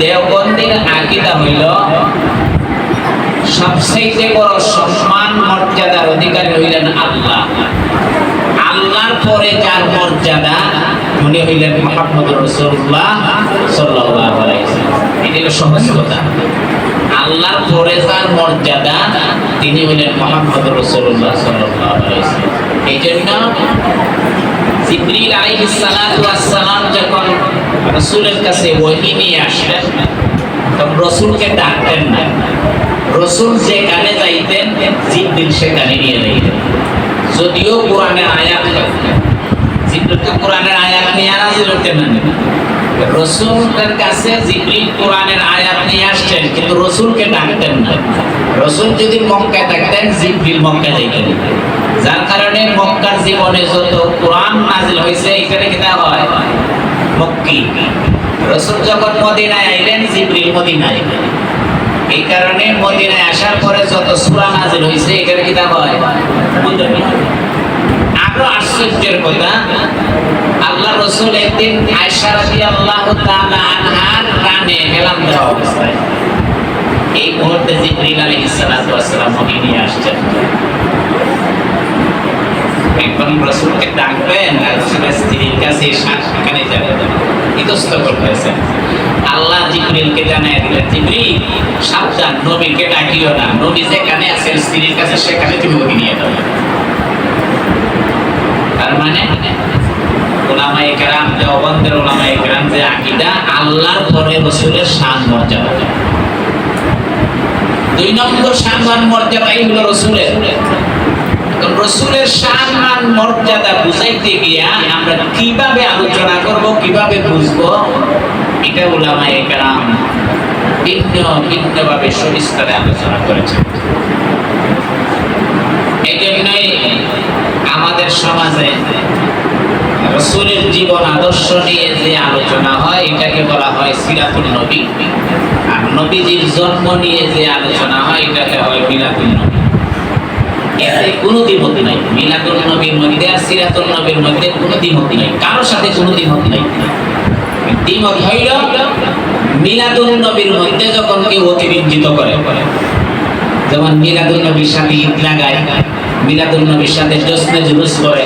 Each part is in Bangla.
দেওবন্দির আকিদা হইল সবচেয়ে বড় সম্মান, মর্যাদার অধিকারী হইলেন আল্লাহ। আল্লাহর পরে যার মর্যাদা, উনি হইলেন মোহাম্মদ রসুল্লাহ ওয়াসাল্লাম। এটা হলো সহজ কথা আল্লাহর পরে যার মর্যাদা, তিনি হইলেন মোহাম্মদ রসুল্লাহ ওয়াসাল্লাম। এই জন্য জিবরিল আলাইহিস সালাতু ওয়াস সালাম যখন রাসূলের কাছে ওহী নিয়ে আসলেন তখন রসুলকে ডাকতেন না। রসুল যেখানে যাইতেন, জিবরিল সেখানে নিয়ে যাইতেন। যদিও কোরআনের আয়াত জিবরিল তো কোরআনের আয়াত নিয়ে নাজিল হতেন না। রসুলের কাছে জিবরিল কোরআনের আয়াত নিয়ে আসছেন কিন্তু রসুলকে ডাকতেন না। রসুল যদি মক্কায় থাকতেন, জিবরিল মক্কায় যাইতেন। যার কারণে মক্কার জীবনে যত কোরআন নাজিল হয়েছে, এখানে কিনা হয়? মক্কি। রসুল যখন মদিনায় আইলেন, জিবরিল মদিনায় এই কারণে মদিনায় আসার পরে যত সূরা নাজিল হয়েছে এখানে কিতাব হয়? আরও আশ্চর্যের কথা, আল্লাহ রসুল একদিন আয়সা রাদিয়াল্লাহু তাআলা আনহার কানে হেলাম দেওয়া অবস্থায় এই মুহূর্তে জিবরিল আলাইহিস সালাতু ওয়াস সালাম মদিনায় আসছেন। এখন রসুলকে ডাকবেন আর রসুলের স্ত্রীর কাছে সেখানে যাবেন। ইতস্ত করতেছেন আল্লাহ জিবরিলকে জানাই দিলেন, জিবরিল, সাবধান, নবীকে ডাকিও না। নবী যেখানে আছেন, স্ত্রীর কাছে সেখানে তুমি ওকে নিয়ে যাবে তার মানে ওলামা একরাম দেওবন্দের ওলামা একরাম যে আকিদা, আল্লাহর পরে রসুলের শান, মর্যাদা। দুই নম্বর সম্মান মর্যাদাই হলো রসুলের। রসুলের মর্যাদা বুঝাইতে গিয়া আমরা কীভাবে আলোচনা করব, কীভাবে বুঝব? এটা ওলামা একরাম ভিন্ন, ভিন্নভাবে সবিস্তারে আলোচনা এই জন্যই আমাদের সমাজে রসুলের জীবন আদর্শ নিয়ে যে আলোচনা হয়, এটাকে বলা হয় সিরাতুল নবী। আর নবীজির জন্ম নিয়ে যে আলোচনা হয়, এটাকে হয় মিলাদুল নবী। এতে কোনো দ্বিমত নাই। মিলাদুল নবীর মধ্যে আর সিরাতুল নবীর মধ্যে কোনো দ্বিমত নাই। কারোর সাথে কোনো দ্বিমত নাই। দ্বিমত হইল মিলাদুল নবীর মধ্যে যখন কেউ অতিরঞ্জিত করে, যেমন মিলাদুল নবীর সাথে ঈদ লাগায় মিলাদুল নবীর সাথে জশ্নে জুলুস করে,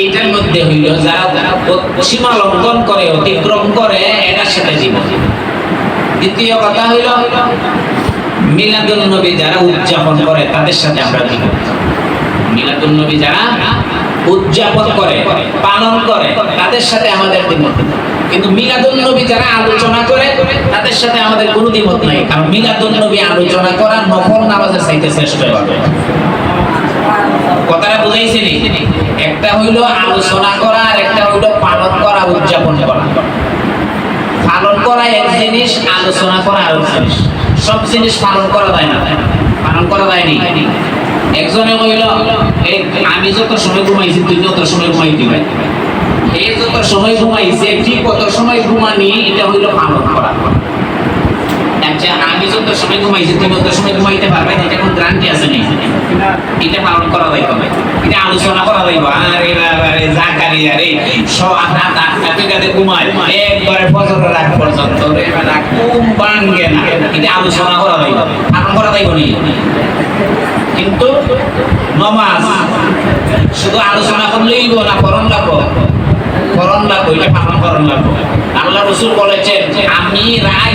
এইটার মধ্যে হইল যারা সীমা লঙ্ঘন করে, অতিক্রম করে এটার সাথে জীবন। দ্বিতীয় কথা হইল মিলাদুল নবী যারা উদযাপন করে, তাদের সাথে আমরা জীবন মিলাদুল নবী যারা উদযাপন করে, পালন করে, তাদের সাথে আমাদের দ্বিমত কিন্তু মিলাদুল নবী যারা আলোচনা করে, তাদের সাথে আমাদের কোনো দ্বিমত নাই। কারণ মিলাদুল নবী আলোচনা করা নফল নামাজের চাইতে শ্রেষ্ঠ হবে কথাটা বুঝাইছি নি একটা হইল আলোচনা করা, আর একটা হইল পালন করা, উদযাপন করা। পালন করা এক জিনিস, আলোচনা করা আরেক জিনিস। সব জিনিস পালন করা যায় না। পালন করা যায়নি। একজনে কইল আমি যত সময় ঘুমাইছি, তুই যত সময় ঘুমাইতে ভাই। এই যত সময় ঘুমাইছে, ঠিক কত সময় ঘুমানি, এটা হইল পালন করা। আচ্ছা আমি যত সময় ঘুমাইছি, তুমি তত সময় ঘুমাইতে পারবে এটা কোনো গ্যারান্টি আছে নেই এটা পালন করা যাইবে না। এটা আলোচনা করা যাইবে আরে আরে জাকারি আরে সব রাত আটটা থেকে ঘুমায়। একবারে ফজরের রাত পর্যন্ত। রে বেটা ঘুম ভাঙ্গে না। এটা আলোচনা করা যাইবে পালন করা যাইবে নি কিন্তু নমাজ, শুধু আলোচনা করলেই না করণ লাগবো? করণ লাগবো, এটা পালন করণ লাগবো। আল্লাহ রসুল বলেছেন, আমি রায়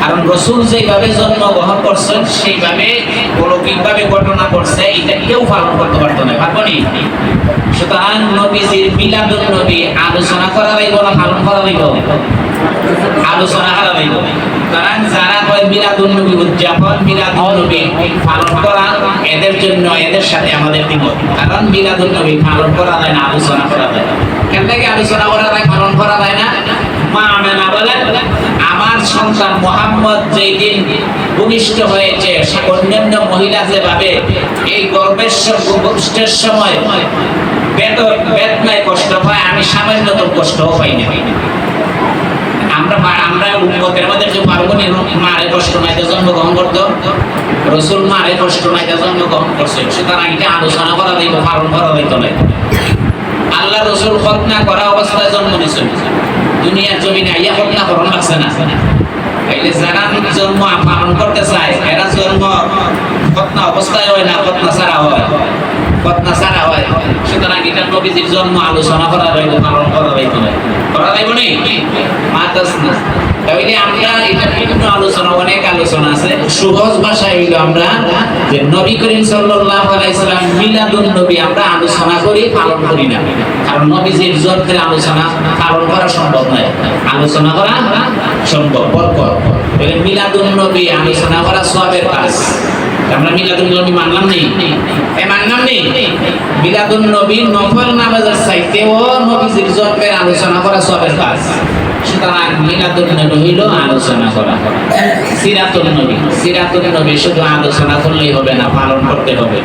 কারণ রসুল যেভাবে জন্মগ্রহণ করছেন, সেইভাবে অলৌকিকভাবে ঘটনা করছে এটা কেউ পালন করতে পারতো না, পারব নি? সুতরাং নবীজির মিলাদুল নবী আলোচনা করা যাইব না, পালন করা যাইব আলোচনা করা যাইব কারণ যারা হয় মিলাদুল নবী উদযাপন মিলাদুল নবী পালন করা, এদের জন্য এদের সাথে আমাদের দ্বিমত কারণ মিলাদুল নবী পালন করা যায় না, আলোচনা করা যায় না। কেন থেকে আলোচনা করা যায়, পালন করা যায় না? মা আমেনা বলেন সন্তান মোহাম্মদ যেই দিন ভূমিষ্ঠ হয়েছে অন্যান্য মহিলা যেভাবে এই স- গর্ভের সময় বেতনায় কষ্ট পায় আমি সামান্যতম কষ্টও পাই না। আমরা আমরা উম্মতের মধ্যে যে পারব মারে কষ্ট করতো। রসুল করছে। আলোচনা না। আল্লাহ রসুল করা অবস্থায় জন্ম নিয়েছেন। দুনিয়ার জমিনে আইয়া খতনা করণ লাগছে না। তাইলে যারা জন্ম পালন করতে চায়, এরা জন্ম খতনা অবস্থায় হয় না খতনা ছাড়া হয়? খতনা ছাড়া হয়? সুতরাং এটা নবীজির জন্ম আলোচনা করা রইল, পালন করা রইত না করা রইব নি? মাতাস না তাইলে আমরা এটা বিভিন্ন আলোচনা আলোচনা আছে। সহজ ভাষায় হইল আমরা যে নবী করিম সাল্লাল্লাহু আলাইহি সাল্লাম মিলাদুন নবী আমরা আলোচনা করি, পালন করি না। কারণ নবীজির জন্মের আলোচনা পালন করা সম্ভব নয়। আলোচনা করা সম্ভব, বরকত। মিলাদুন নবী আলোচনা করা সবের কাজ। আমরা মিলাদুন নবী মানলাম নেই? এ মানলাম নেই? মিলাদুন নবী নফল নামাজের চাইতেও নবীজির জন্মের আলোচনা করা সবের কাজ। সুতরাং মিলাদুল নবী হইল আলোচনা করা। সিরাতুল নবী সিরাতুল নবী, শুধু আলোচনা করলেই হবে না, পালন করতে হবে।